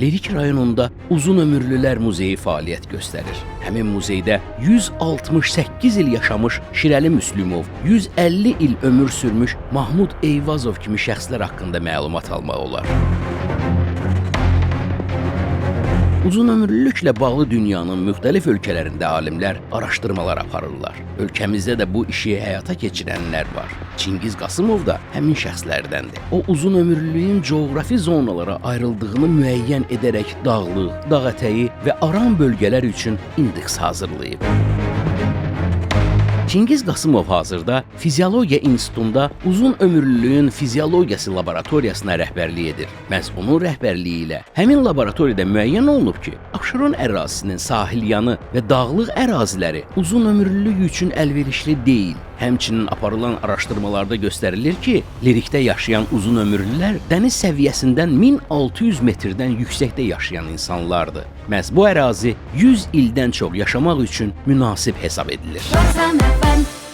Lerik rayonunda Uzun Ömürlülər Muzeyi fəaliyyət göstərir. Həmin muzeydə 168 il yaşamış Şirəli Müslümov, 150 il ömür sürmüş Mahmud Eyvazov kimi şəxslər haqqında məlumat almaq olar. Uzunömürlülüklə bağlı dünyanın müxtəlif ölkələrində alimlər araşdırmalar aparırlar. Ölkəmizdə də bu işi həyata keçirənlər var. Çingiz Qasımov da həmin şəxslərdəndir. O uzunömürlülüyün coğrafi zonalara ayrıldığını müəyyən edərək dağlıq, dağ ətəyi və aran bölgələr üçün indeks hazırlayıb. Çingiz Qasımov hazırda Fiziologiya İnstitutunda uzun ömürlülüyün fiziologiyası laboratoriyasına rəhbərlik edir. Məhz onun rəhbərliyi ilə həmin laboratoriyada müəyyən olunub ki, Abşeron ərazisinin sahil yanı və dağlıq əraziləri uzun ömürlülük üçün əlverişli deyil. Həmçinin aparılan araşdırmalarda göstərilir ki, lirikdə yaşayan uzun ömürlülər dəniz səviyyəsindən 1600 metrdən yüksəkdə yaşayan insanlardır. Məhz bu ərazi 100 ildən çox yaşamaq üçün münasib hesab edilir. Roxanne FM